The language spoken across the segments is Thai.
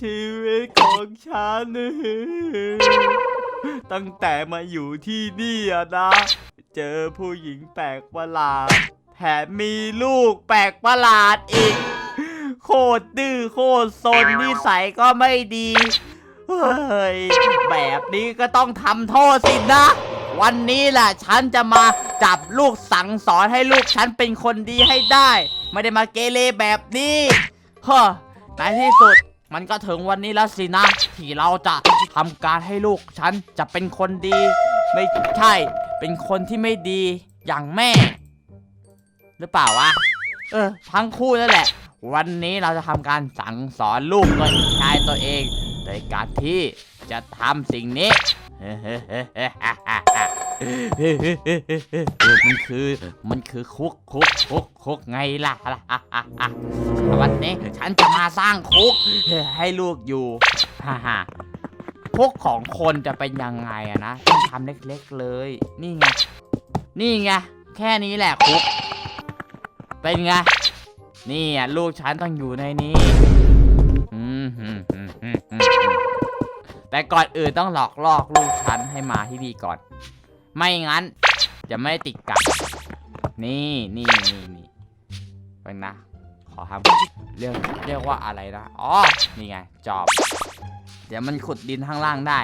ชีวิตของฉัน ตั้งแต่มาอยู่ที่นี่อะนะ เจอผู้หญิงแปลกประหลาด แถมมีลูกแปลกประหลาดอีก โคตรดื้อโคตรซนนิสัยก็ไม่ดี เฮ้ย แบบนี้ก็ต้องทำโทษสินะ วันนี้แหละฉันจะมาจับลูกสั่งสอนให้ลูกฉันเป็นคนดีให้ได้ ไม่ได้มาเกเรแบบนี้เฮ้อในที่สุดมันก็ถึงวันนี้แล้วสินะที่เราจะทำการให้ลูกฉันจะเป็นคนดี ไม่ใช่ เป็นคนที่ไม่ดีอย่างแม่ หรือเปล่าวะเออ ทั้งคู่นั่นแหละ วันนี้เราจะทำการสั่งสอนลูกตัวชายตัวเอง โดยการที่จะทำสิ่งนี้ มันคือมันคือคุกคุกคุกคุกไงล่ะวันนี้ฉันจะมาสร้างคุกให้ลูกอยู่ฮ่าฮ่าคุกของคนจะเป็นยังไงอะนะต้องทำเล็กๆเลย นี่ไง นี่ไง แค่นี้แหละคุก เป็นไง นี่อะลูกฉันต้องอยู่ในนี้ แต่ก่อนอื่นต้องหลอกลอกลูกฉันให้มาที่นี่ก่อน ไม่งั้น จะไม่ติดกับ นี่นี่นี่นี่เป็นนะ ขอทำเรียกเรียกว่าอะไรนะ อ๋อ นี่ไง จอบ เดี๋ยวมันขุดดินข้างล่างได้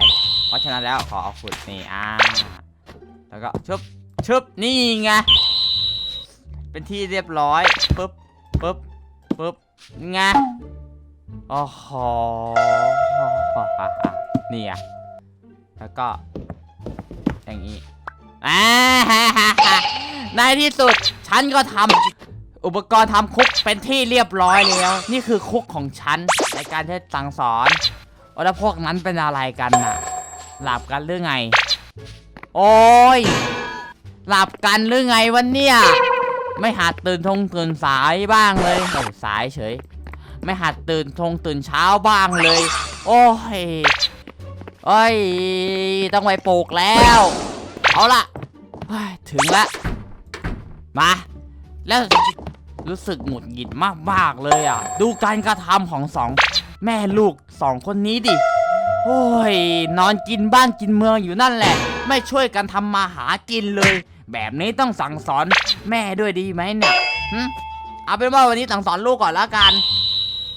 เพราะฉะนั้นแล้วขอเอาขุดนี่อ่า แล้วก็ชึบชึบนี่ไง เป็นที่เรียบร้อยปึ๊บปึ๊บปึ๊บไงโอ้โห นี่อะแล้วก็ อย่างนี้อ่าในที่สุด ฉันก็ทำอุปกรณ์ทำคุกเป็นที่เรียบร้อยแล้ว นี่คือคุกของฉันในการที่สั่งสอนแล้วพวกนั้นเป็นอะไรกันน่ะ หลับกันหรือไง โอ้ย หลับกันหรือไงวันเนี่ย ไม่หัดตื่นทงตื่นสายบ้างเลยโอ้สายเฉย ไม่หัดตื่นทงตื่นเช้าบ้างเลย โอ้ย โอ้ย ต้องไปปลูกแล้ว เอาล่ะถึงล้วมา แล้วรู้สึกหงุดหงิดมากๆเลยอะ ดูการกระทำของสอง แม่ลูกสองคนนี้ดิโอ้ย นอนกินบ้านกินเมืองอยู่นั่นแหละ ไม่ช่วยกันทำมาหากินเลย แบบนี้ต้องสั่งสอนแม่ด้วยดีไหมเนี่ยเอาเป็นว่าวันนี้สั่งสอนลูกก่อนล้วกัน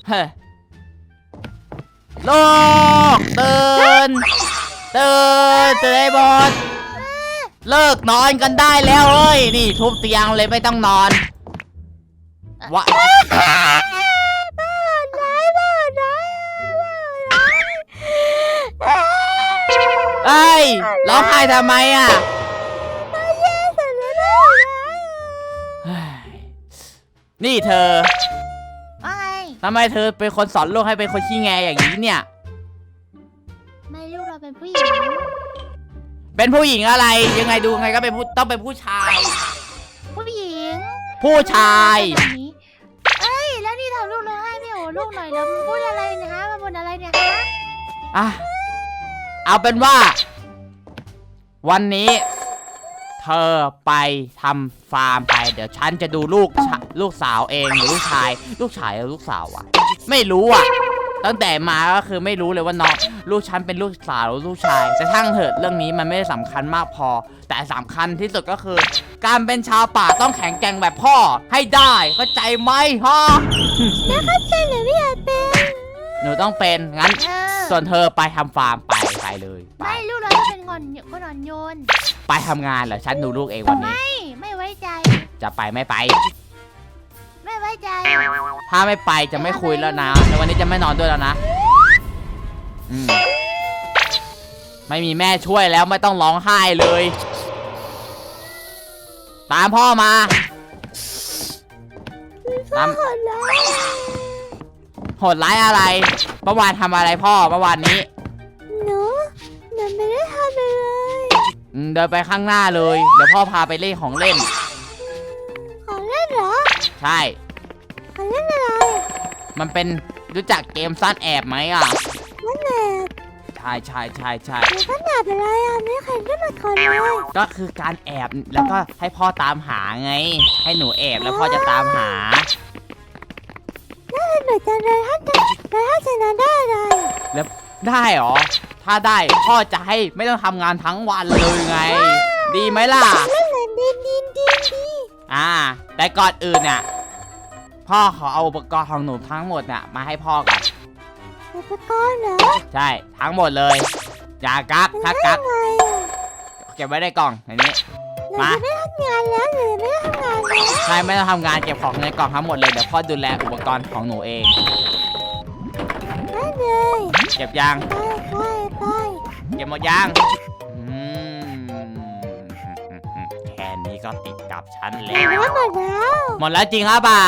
เฮ้ ยลูกตื่นตื่นตื่นไอ้บอสเลิกนอนกันได้แล้วเอ้ย นี่ทุบเตียงเลยไม่ต้องนอนวะเอ้ยร้องไห้ทำไมอะเฮ้ยนี่เธอว่าไง ทำไมเธอเป็นคนสอนลูกให้เป็นคนขี้แงอย่างนี้เนี่ย ไม่ลูกเราเป็นผู้หญิงเป็นผู้หญิงอะไร ยังไงดูไงก็เป็นผู้ต้องเป็นผู้ชาย ผู้หญิงผู้ชายแบบนี้เอ้ยแล้วนี่ทำลูกร้องไห้ไม่โอ้ลูกหน่อยแล้วมึงพูดอะไรเนี่ยฮะมาบนอะไรเนี่ยฮะอะเอาเป็นว่า วันนี้ เธอไปทำฟาร์มไป เดี๋ยวฉันจะดูลูกชะลูกสาวเองหรือลูกชาย ลูกชายหรือลูกสาววะไม่รู้อะตั้งแต่มาก็คือไม่รู้เลยว่าน้องลูกฉันเป็นลูกสาวหรือลูกชาย แต่ช่างเถิดเรื่องนี้มันไม่ได้สำคัญมากพอ แต่สำคัญที่สุดก็คือ การเป็นชาวป่าต้องแข็งแกร่งแบบพ่อ ให้ได้เข้าใจไหมฮะเป็นหรือไม่อยากเป็นหนูต้องเป็นงั้นเออส่วนเธอไปทำฟาร์มไป ไปเลยไปไม่ลูกเราต้องเป็นคนคนอ่อนโยนไปทำงานเหรอฉันดูลูกเองวันนี้ ไม่ไม่ไว้ใจ จะไปไม่ไป ไม่ไว้ใจ ถ้าไม่ไปจะไม่คุยแล้วนะในวันนี้จะไม่นอนด้วยแล้วนะอืมไม่มีแม่ช่วยแล้วไม่ต้องร้องไห้เลย ตามพ่อมาตามขอร้องโหดร้ายอะไรเมื่อวานทำอะไรพ่อเมื่อวานนี้ เดินไปข้างหน้าเลย เดี๋ยวพ่อพาไปเล่นของเล่น ขอเล่นเหรอ ใช่ ขอเล่นอะไรมันเป็นรู้จักเกมซ่อนแอบไหมอะนั่นแหละใช่ใช่ใช่ใช่หนูก็หนาเป็นไรอะไม่เคยได้มาคนเลยก็คือการแอบแล้วก็ให้พ่อตามหาไง ให้หนูแอบแล้วพ่อจะตามหาน่าหนูจะเลยถ้าจะเลยถ้าชนะได้เลยได้เหรอ ถ้าได้พ่อจะให้ไม่ต้องทำงานทั้งวันเลยไง ดีไหมล่ะเล่นเลยดีดีดีดีอ่า แต่ก่อนอื่นเนี่ยพ่อขอเอาอุปกรณ์ของหนูทั้งหมดเนี่ยมาให้พ่อก่อน อุปกรณ์เหรอใช่ ทั้งหมดเลย อย่ากักถ้ากักทำไงอะเก็บไว้ในกล่องในนี้ หนูมา จะไม่ทำงานแล้วหนูจะไม่ทำงานแล้วใช่ไม่ต้องทำงานเก็บของในกล่องทั้งหมดเลย เดี๋ยวพ่อดูแลอุปกรณ์ของหนูเอง ได้เลยเก็บยังไปไปไป เก็บหมดยังอืมแค่นี้ก็ติดกับฉันแล้แล้ว วหมดแล้วหมดแล้วจริงหรือเปล่า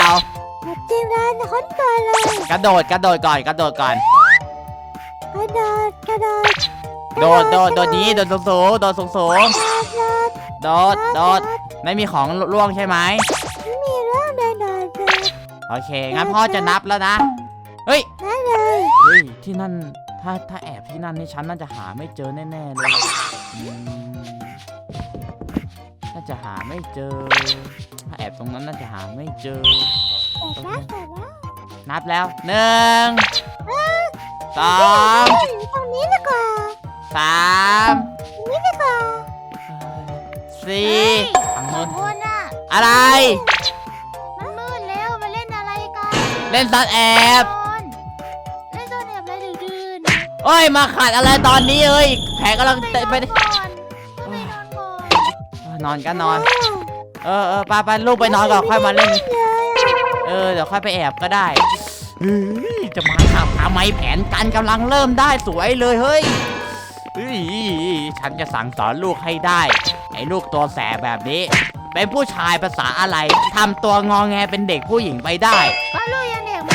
หมดจริงแล้วนะคนตัวเลยกระโดดกระโดดก่อนกระโดดก่อน กระโดดกระโดดโดดโดดโดดนี้โดดสูงสูงโดดสูงสูงโดดโดดโดดโดดไม่มีของร่วงใช่ไหมไม่มีเรื่องใดๆเลยโอเคงั้นพ่อจะนับแล้วนะเฮ้ยได้เลย เฮ้ยที่นั่น ถ้าถ้าแอบที่นั่นนี่ฉันน่าจะหาไม่เจอแน่ๆเลยอืมน่าจะหาไม่เจอ ถ้าแอบตรงนั้นน่าจะหาไม่เจอเสร็จแล้วเสร็จแล้วนับแล้วหนึ่งสองตรงนี้ดีกว่าสามตรงนี้ดีกว่าสี่ทางสอโน้งนคนอะอะไร มันมืดแล้วมาเล่นอะไรกัน เล่นซ่อนแอบน โอ้ยมาขัดอะไรตอนนี้เอ้ยแผลกำลังเตะไปไปนอนก่อนไปนอนก่อนนอนก็นอน เออเออไปไปลูกไปนอนก่อนค่อยมาเล่น เออเดี๋ยวค่อยไปแอบก็ได้เฮ้ยจะมาทำทำไมแผนการกำลังเริ่มได้สวยเลยเฮ้ยเฮ้ยฉันจะสั่งสอนลูกให้ได้ ไอ้ลูกตัวแสบแบบนี้ เป็นผู้ชายภาษาอะไรทำตัวงอแงเป็นเด็กผู้หญิงไปได้ ก็ลูกยังเด็กไหม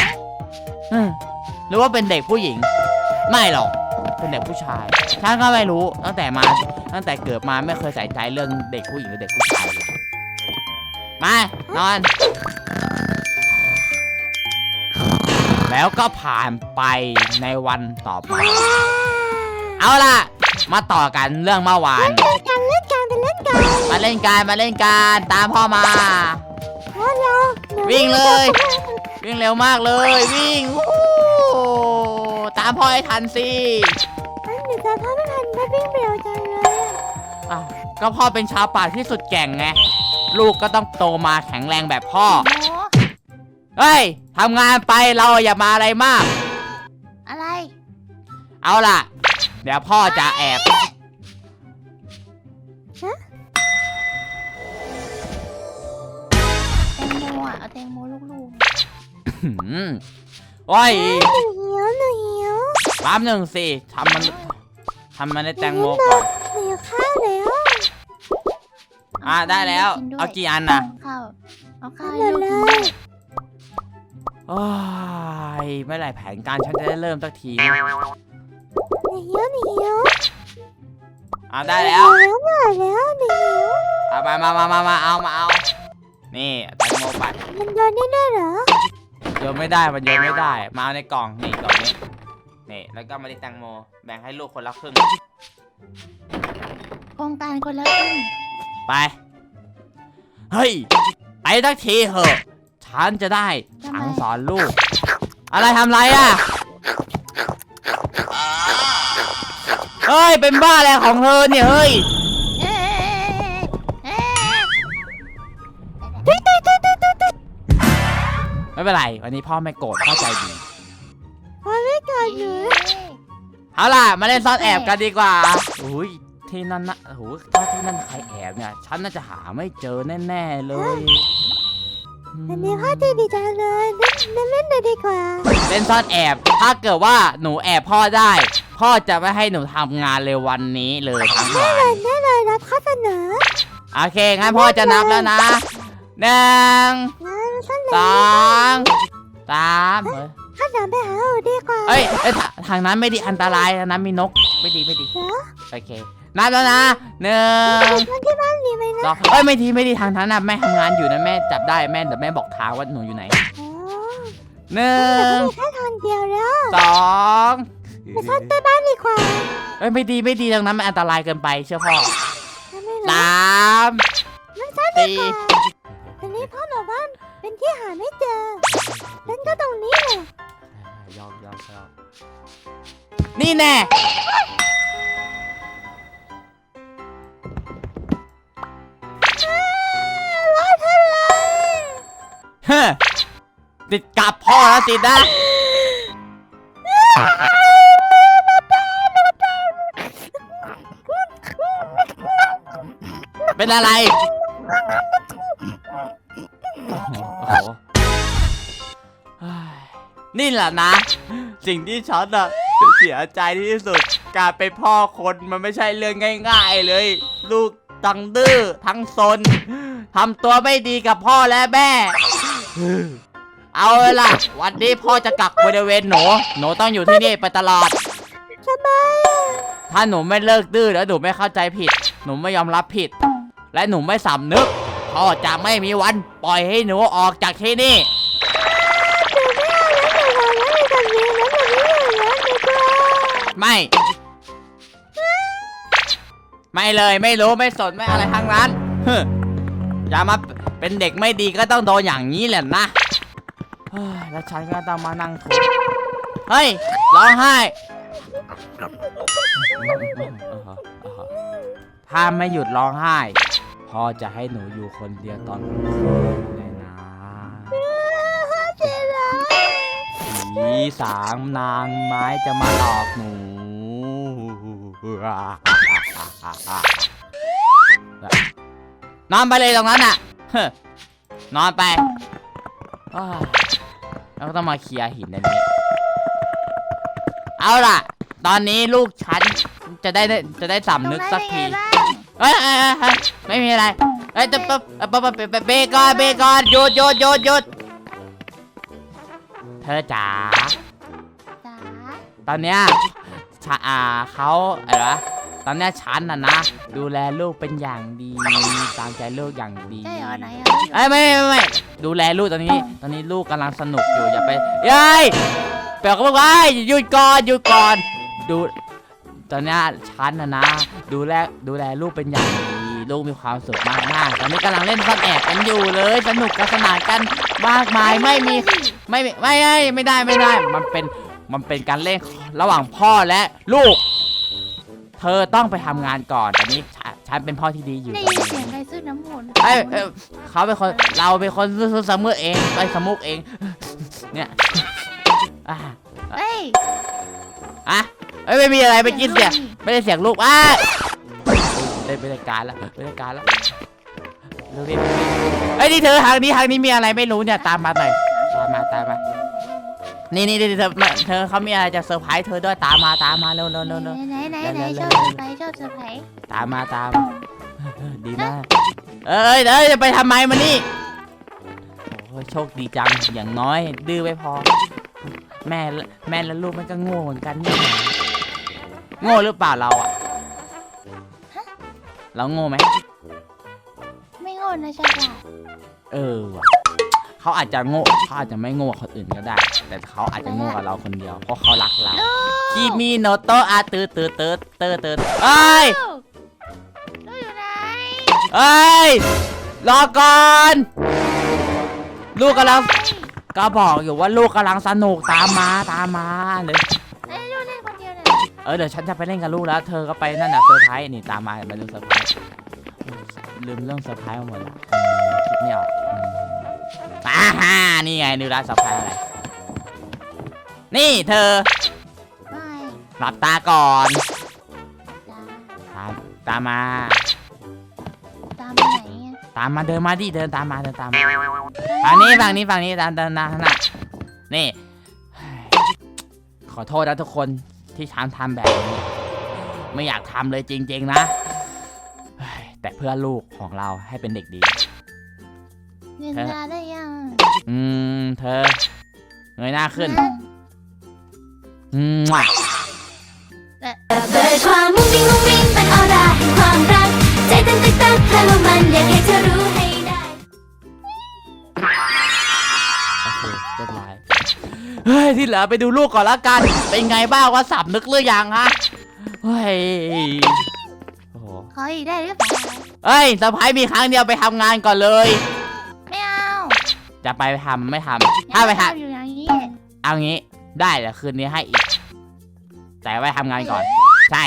เออหรือว่าเป็นเด็กผู้หญิง ไม่หรอกเป็นเด็กผู้ชายฉันก็ไม่รู้ตั้งแต่มาตั้งแต่เกิดมาไม่เคยใส่ใจเรื่องเด็กผู้หญิงหรือเด็กผู้ชายเลยมานอน แล้วก็ผ่านไปในวันต่อไป เอาล่ะ มาต่อกันเรื่องเมื่อวานเล่นกันเล่นกันเป็นเล่นกันมาเล่นการมาเล่นการตามพ่อมาเพราะเราวิ่งเลย วิ่งเร็วมากเลย วิ่งวู้ตาม พ่อให้ทันสิเฮ้ยหนูจะพ่อไม่ทันไม่วิ่งเร็วจังเลยอะอ้าวก็พ่อเป็นชาวป่าที่สุดแกร่งไง ลูกก็ต้องโตมาแข็งแรงแบบพ่อโมเฮ้ยทำงานไปเราอย่ามาอะไรมาก อะไร เอาล่ะ เดี๋ยวพ่อจะแอบแตงโมอะเอาแตงโมลูกหืมโอ้ยๆหนูหิวหนูหิ วแป๊บหนึ่งสิทำมันทำมันในแตงโมก่อนหนูหิวข้าวแล้วอะได้แล้ว เอากี่อันน่ะข้าวเอาข้าวหมดเลยโอ้ยเมื่อไหร่แผนการฉันจะได้เริ่มสักทีหนีหิวหนีหิวอะได้แล้วแล้วหน่อยแล้วหนีหิวเอามามามามามาเอามาเอา นี่แตงโมไปมันโดนได้ด้วยเหรอโยนไม่ได้มันโยนไม่ได้ มาเอาในกล่องนี่กล่องนี้ นี่แล้วก็มาที่แตงโม แบ่งให้ลูกคนละครึ่ง โครงการคนละครึ่งไป เฮ้ย ไปสักทีเหอะ ฉันจะได้สั่งสอนลูก อะไรทำไรอะ เฮ้ย เป็นบ้าอะไรของเธอเนี่ย เฮ้ย เอ๊ะเอ๊ะไม่เป็นไร วันนี้พ่อไม่โกรธพ่อใจดีพอ ไม่เกิดหนูเอาล่ะ มาเล่นซ่อนแอบกันดีกว่าอุ้ยที่นั่นนะโอ้โหถ้าที่นั่นใครแอบเนี่ย ฉันน่าจะหาไม่เจอแน่ๆเลยอืมอันนี้พ่อใจดีจังเลยเล่นเล่นเล่นเลยดีกว่า เล่นซ่อนแอบ ถ้าเกิดว่าหนูแอบพ่อได้ พ่อจะไม่ให้หนูทำงานเลยวันนี้เลยทั้งวันได้ได้เลยรับข้อเสนอโอเค งั้นพ่อจะนับแล้วนะหนึ่งงั้นสั้นเลสยองสามเฮ้ย ข้าสามไปหาอูดีกว่าเอ้ยเอ้ยทาทางนั้นไม่ดีอันตรายทางนั้นมีนกไม่ดีไม่ดีเหรอโอเคนับแล้วนะหนึ่งมันที่บ้านดีไหมนะสองเอ้ยไม่ทีไม่ดีทางนั้นนะแม่ทำงานอยู่นะแม่จับได้แม่เดี๋ยวแม่บอกทางว่าหนูอยู่ไหนอ๋อหนึ่แต่งก็มีแค่ทางเดียวแล้วสองไปซ่อนใต้บ้านดีกว่าเอ้ยไม่ดีไม่ดีตรงนั้นมันอันตรายเกินไปเชื่อพ่อทำไมล่ะสามไม่ซ่อนดีสี่กว่าอันนี้พ่อบอกว่า เป็นที่หาไม่เจอฉันก็ตรงนี้แหละยอมยอมยอมนี่แน่ร้อยเท่าไหร่เฮ้อติดกับพ่อแล้วสินะเป็นอะไร แหละนะ สิ่งที่ฉันอะเสียใจที่สุด การเป็นพ่อคนมันไม่ใช่เรื่องง่าย ๆเลย ลูกตั้งดื้อทั้งซนทำตัวไม่ดีกับพ่อและแม่ เอาล่ะ วันนี้พ่อจะกักบริเวณหนูหนูต้องอยู่ที่นี่ไปตลอดทำไมถ้าหนูไม่เลิกดื้อแล้วหนูไม่เข้าใจผิด หนูไม่ยอมรับผิด และหนูไม่สำนึกพ่อจะไม่มีวันปล่อยให้หนูออกจากที่นี่ ไม่ ไม่เลยไม่รู้ไม่สนไม่อะไรทั้งนั้นฮึอย่ามาเป็นเด็กไม่ดีก็ต้องโดนอย่างนี้แหละนะแล้วฉันก็ต้องมานั่งทุกเฮ้ยร้องไห้ถ้าไม่หยุดร้องไห้พ่อจะให้หนูอยู่คนเดียวตอนกลางคืนเลยนะผีสางนางไม้จะมาหลอกหนู นอนไปเลยตรงนั้นน่ะเฮ้อนอนไปอ้าวแล้วก็ต้องมาเคลียร์หินอันนี้ เอาล่ะ ตอนนี้ลูกฉันจะได้จะได้ตรสำงนึกนั้นสักเป็นไงทีบ้างเอ้ยเอ้ยเอ้ยเอ้ยไม่มีอะไร เอ้ยจะปะปะปะปะปะเบรกก่อนเบรกก่อนหยุดหยุดหยุดหยุดเธอจ๋าจ๋าตอนเนี้ย ชาอ่าเขาอะไรวะตอนเนี้ยฉันน่ะนะ ดูแลลูกเป็นอย่างดีตามใจลูกอย่างดี ใช่เหรอไหนอะเอ้ยไม่ไม่ไม่ดูแลลูกตอนนี้ ตอนนี้ลูกกำลังสนุกอยู่อย่าไปเย้ยเปล่าก็บอกว่าหยุดก่อนหยุดก่อน ดู ตอนเนี้ยฉันนะนะ ดูแลดูแลลูกเป็นอย่างดี ลูกมีความสุขมากมากๆตอนนี้กำลังเล่นซ่อนแอบกันอยู่เลย สนุกกันสนานกันมากมายไม่มีไม่ไม่ไม่ไม่ไม่ได้ไม่ได้ มันเป็น มันเป็นการเล่นระหว่างพ่อและลูก เธอต้องไปทำงานก่อนตอนนี้ฉันฉันเป็นพ่อที่ดีอยู่ได้ยินเสียงใครซื้อน้ำมนต์เอ้ยเอ้ยเขาเป็นคนเราเป็นคนซื้อสมุกเองไปสมุกเอง เนี่ยอะเฮ้ยอะเอ้ยไม่มีอะไรไม่กินเสียงไม่ได้เสียงลูกอะได้ไม่ได้การแล้วไม่ได้การแล้วเร็วดิเอ้ยนี่เธอทางนี้ทางนี้มีอะไรไม่รู้เนี่ยตามมาหน่อยตามมาตามมา นี่นี่นี่เธอเธอเขามีอะไรจะเซอร์ไพรส์เธอด้วยตามมาตามมาเร็วเร็วเร็วเร็วไหนไหนไหนเร็ชวอบเร็วเซอร์ไพรส์ชอบเซอร์ไพรส์ตามมาตามดีมากเอ้ยเอ้ยจะไปทำไมมานี่โอ้ยโชคดีจังอย่างน้อย ดื้อไม่พอ แม่และแม่และลูกมันก็โง่เหมือนกันนี่หว่าโง่หรือเปล่าเราอะเราโง่ไหมไม่โง่นะฉลาดเออว่ะ เขาอาจจะโง่เขาอาจจะไม่โง่กับคนอื่นก็ได้ แต่เขาอาจจะโง่กับเราคนเดียว เพราะเขารักเราลูกคีมีโนโตะอาตืดตืดตืดตืดตืดเอ้ยลูกลูกอยู่ไหนเอ้ยรอก่อนลูกกำลังก็บอกอยู่ว่าลูกกำลังสนุกตามมาตามมาเดี๋ยวเอ้ยลูกเล่นคนเดียวเนี่ยเออเดี๋ยวฉันจะไปเล่นกับลูกแล้ว เธอก็ไปนั่นน่ะเซอร์ไพรส์นี่ตามมามาดูเซอร์ไพรส์ลืมเรื่องเซอร์ไพรส์มาหมดละอืมคิดไม่ออก อืมอ่าฮ่านี่ไงดูแลวเซอร์ไพรส์อะไร นี่เธอ ไม่หลับตาก่อนจ้าตามตามมา ตามไปไหนอะตามมาเดินมาดิเดินตามมาเดินตามมาฝั่งนี้ฝั่งนี้ฝั่งนี้ตามตามตามนะนี่ ขอโทษนะทุกคนที่ฉันทำแบบนี้ ไม่อยากทำเลยจริง ๆ นะเฮ้ยแต่เพื่อลูกของเราให้เป็นเด็กดี เงินยาได้ยังอืม เธอ เงยหน้าขึ้นนะอืมว่ะเปิดความมุ้งมิ้งมุ้งมิ้งเป็นออร่าแห่งความรัก ใจเต้นตึกตักฮัลโหลมันอยากให้เธอรู้ให้ได้โอเคเรียบร้อยเฮ้ย ที่เหลือไปดูลูกก่อนละกัน เป็นไงบ้างว่าสับนึกหรือยังฮะ เฮ้ย โอ้โห ขออีกได้หรือเปล่า เอ้ยสะพ้ายมีครั้งเดียวไปทำงานก่อนเลยไม่เอา จะไปทำไม่ทำถ้าไปทอยู่อย่างนี้ำเอางี้ได้เดี๋ยวคืนนี้ให้อีก แต่ไปทำงานก่อน ใช่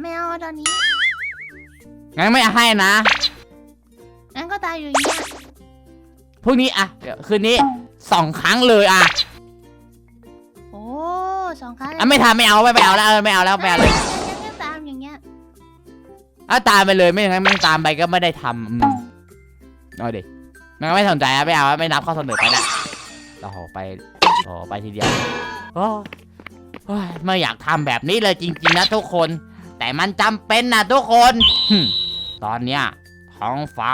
ไม่เอาตอนนี้งั้นไม่ให้นะงั้นก็ตายอยู่อย่างนี้พรุ่งนี้อะเดี๋ยวคืนนี้สองครั้งเลยอะโอ้สองครั้งเลยอะไม่ทำไม่เอาไม่ไปเอาแล้วเออไม่เอาแล้วไม่เอาเลยงั้นก็ตามอย่างเงี้ยอะตามไปเลยไม่อย่างนั้นไม่ตามไปก็ไม่ได้ทำอืมเอาดิ มันไม่สนใจอะไม่เอาไม่นับข้อเสนอไปนะโอ้โหไปโอ้โหไปทีเดียวโอ้ยไม่อยากทำแบบนี้เลยจริง ๆ นะทุกคน แต่มันจำเป็นนะทุกคน ตอนเนี้ยท้องฟ้า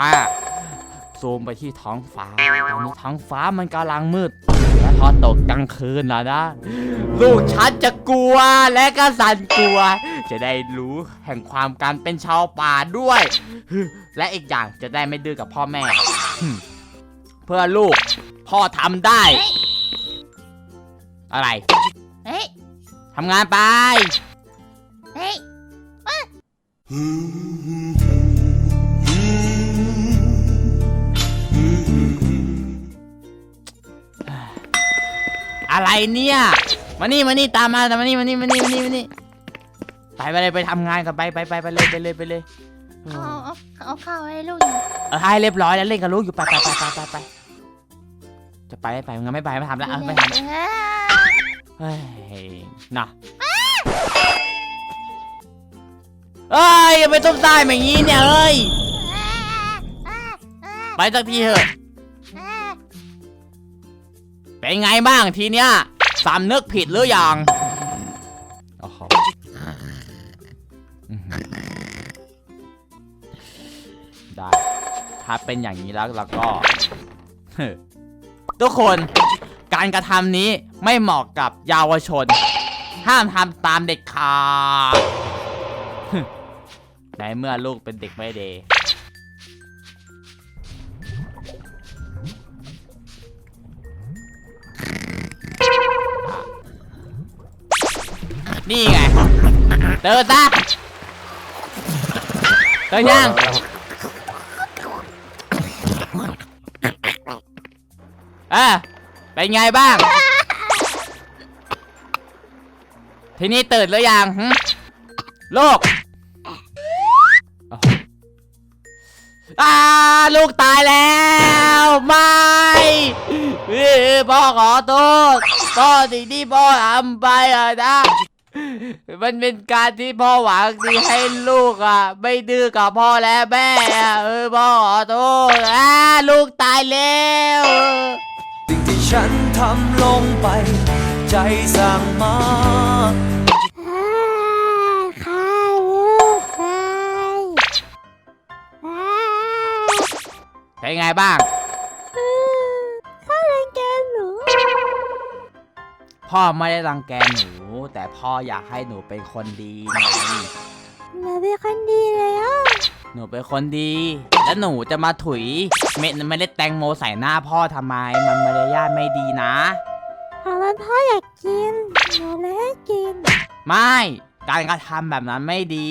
ซูมไปที่ท้องฟ้า ตอนนี้ท้องฟ้ามันกำลังมืด และพอตกกลางคืนแล้วนะ ลูกฉันจะกลัวและก็สั่นกลัว จะได้รู้แห่งความการเป็นชาวป่าด้วย และอีกอย่างจะได้ไม่ดื้อกับพ่อแม่ เพื่อลูก พ่อทำได้เฮ้ยอะไรเฮ้ยทำงานไป เฮ้ยอะไรเนี่ยมานี่มานี่ตามมาตามมานี่มานี่มานี่มานี่มานี่ไปไปเลยไปทำงานกันไปไปไปไปเลยไปเลยไปเลยเอเอาอเอาเอาข้าวให้ลูกอยู่เออให้เรียบร้อยแล้วเล่นกับลูกอยู่ไปไปไปไปไปไป จะไปไม่ไปงั้นไม่ไปไม่ทำแล้วเออไม่ทำแล้วเอ้ยเฮ้ยน่ะเอ้ยอย่าไปต้มตายแบบนี้เนี่ยเอ้ยไปสักทีเถอะเป็นไงบ้างทีเนี้ยสำนึกผิดหรือยังโอ้โหอื้อหือได้ ถ้าเป็นอย่างนี้แล้วแล้วก็เฮ้อ ทุกคนการกระทำนี้ไม่เหมาะกับเยาวชน ห้ามทำตามเด็กขาดในเมื่อลูกเป็นเด็กไม่เดย์นี่ไงเติร์ดซะเติร์ดยัง ออเป็นไงบ้าง ทีนี้ตื่นหรือยังหึลูกอ้าวอ่าลูกตายแล้ว ไม่เอ้ยพ่อขอโทษพ่อสิ่งที่พ่อทำไปอะนะ มันเป็นการที่พ่อหวังดีให้ลูกอะ ไม่ดื้อกับพ่อและแม่อะเออพ่อขอโทษอ่าลูกตายแล้วสิ่งที่ ฉันทำลงไป ใจสั่งมาเป็นไงบ้างข้ารังแกหนู พ่อไม่ได้รังแกหนู แต่พ่ออยากให้หนูเป็นคนดีไง หนูเป็นคนดีแล้ว หนูเป็นคนดี แล้วหนูจะมาถุยเม็ดไม่ได้แตงโมใส่หน้าพ่อทำไม มันมารยาทไม่ดีนะเพราะว่าพ่ออยากกินหนูเลยให้กิน ไม่ การกระทำแบบนั้นไม่ดี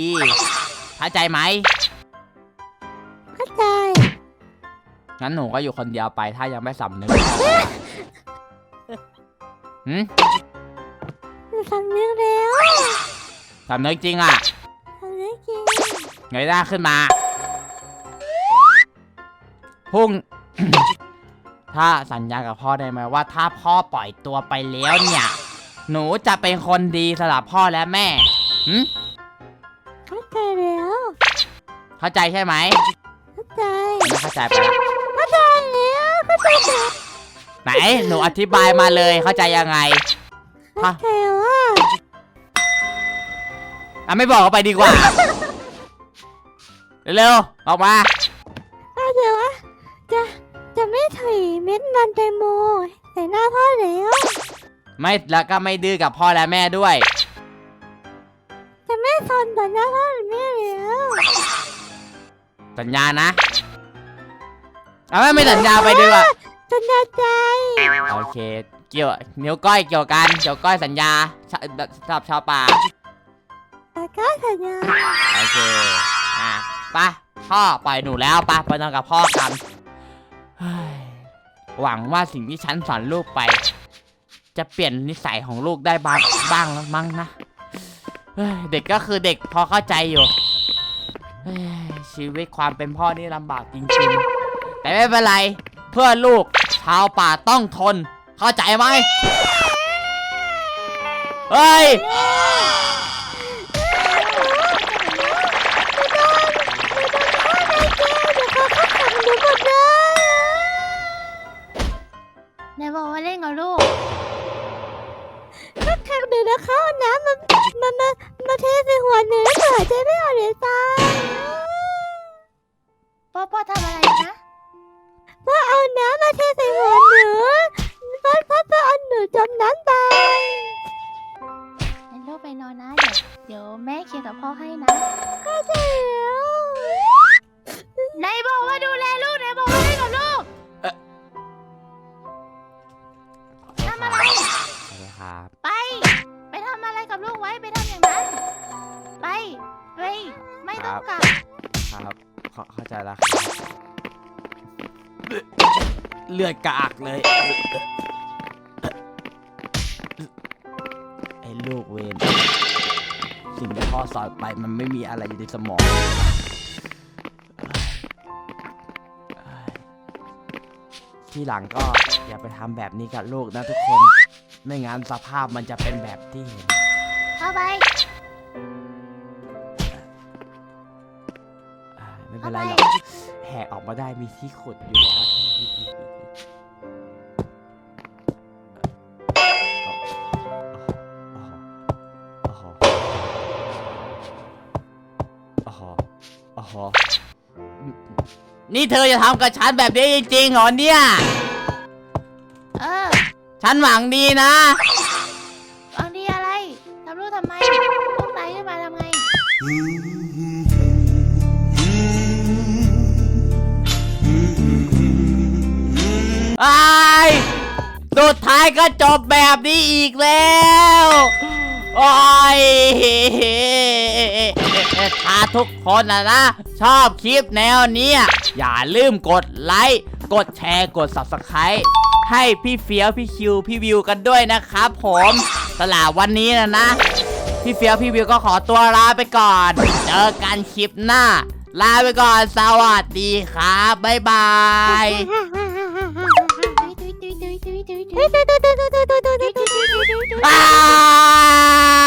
เข้าใจไหมเข้าใจ งั้นหนูก็อยู่คนเดียวไปถ้ายังไม่สำนึกหืมหนูสำนึกแล้วสำนึกจริงอะสำนึกจริง เงยหน้าขึ้นมาพรุ่ง ถ้าสัญญากับพ่อได้ไหมว่า ถ้าพ่อปล่อยตัวไปแล้วเนี่ย หนูจะเป็นคนดีสำหรับพ่อและแม่หืมเข้าใจแล้วเข้าใจใช่ไหมเข้าใจไม่เข้าใจไปละเข้าใจแล้วเข้าใจแล้วไหน หนูอธิบายมาเลยเข้าใจยังไงเข้าใจว่า อะไม่บอกก็ไปดีกว่า เร็วๆออกมาเข้าใจว่าจะจะไม่ถุยเม็ดมันแตงโมใส่หน้าพ่อแล้วไม่แล้วก็ไม่ดื้อกับพ่อและแม่ด้วย จะไม่ซนต่อหน้าพ่อหรือแม่แล้วสัญญานะ เอาไม่ไม่สัญญาไปดีกว่าสัญญาใจโอเค เกี่ยวนิ้วก้อยเกี่ยวกันเกี่ยวก้อยสัญญาชะแบบสำหรับชาวป่าก็สัญญา โอเค อะไปะพ่อปล่อยหนูแล้วไปะไปนอนกับพ่อกันหวังว่าสิ่งที่ฉันสอนลูกไป จะเปลี่ยนนิสัยของลูกได้บ้างบ้างแล้วมั้งนะเด็กก็คือเด็กพอเข้าใจอยู่ชีวิตความเป็นพ่อนี่ลำบากจริงๆ แต่ไม่เป็นไร เพื่อลูกชาวป่าต้องทน เข้าใจไหมเฮ้ย ไหนบอกว่าเล่นกับลูกก็แข่งเดี๋ยวนะเขาเอาน้ำมันมันมามาเทใส่หัวหนูแล้วหนูหายใจไม่ออกเลยตายพ่อพ่อทำอะไรนะพ่อเอาน้ำมาเทใส่หัวหนูพ่อพ่อพ่อเอาหนูจมน้ำตายงั้นลูกไปนอนนะ เดี๋ยวเดี๋ยวแม่เคลียร์กับพ่อให้นะก็เดี๋ยวไหนบอกว่าดูแลลูกไหน ครับ ไป ไปทำอะไรกับลูกไว้ไปทำอย่างนั้น ไปไปไม่ต้องกลับครับเข้าเข้าใจแล้วครับเลือดกากเลยไอ้ลูกเวนสิ่งที่พ่อสอนไปมันไม่มีอะไรอยู่ในสมองที่หลังก็อย่าไปทำแบบนี้กับลูกนะทุกคน ไม่งั้นสภาพมันจะเป็นแบบที่เห็น เข้าไป อ่าไม่เป็นไรเอาหรไปอกแหกออกมาได้มีที่ขุดอยู่แล้วโอ้โหโอ้โหโอ้โหนี่เธอจะทำกับฉันแบบนี้จริงๆเหรอเนี่ยเออ ฉันหวังดีนะบางทีอะไรทำลูกทำไมลูกไหนขึ้นมาทำไง ไอ้ายสุดท้ายก็จบแบบนี้อีกแล้ว โอ้ยถ้าทุกคนนะนะ ชอบคลิปแนวเนี้ยอย่าลืมกดไลค์ กดแชร์ กด subscribe ให้พี่เฟียวพี่คิวพี่วิวกันด้วยนะครับผมตลาดวันนี้นะนะ พี่เฟียวพี่วิวก็ขอตัวลาไปก่อน เจอกันคลิปหน้า ลาไปก่อนสวัสดีครับบ๊ายบาย Ah!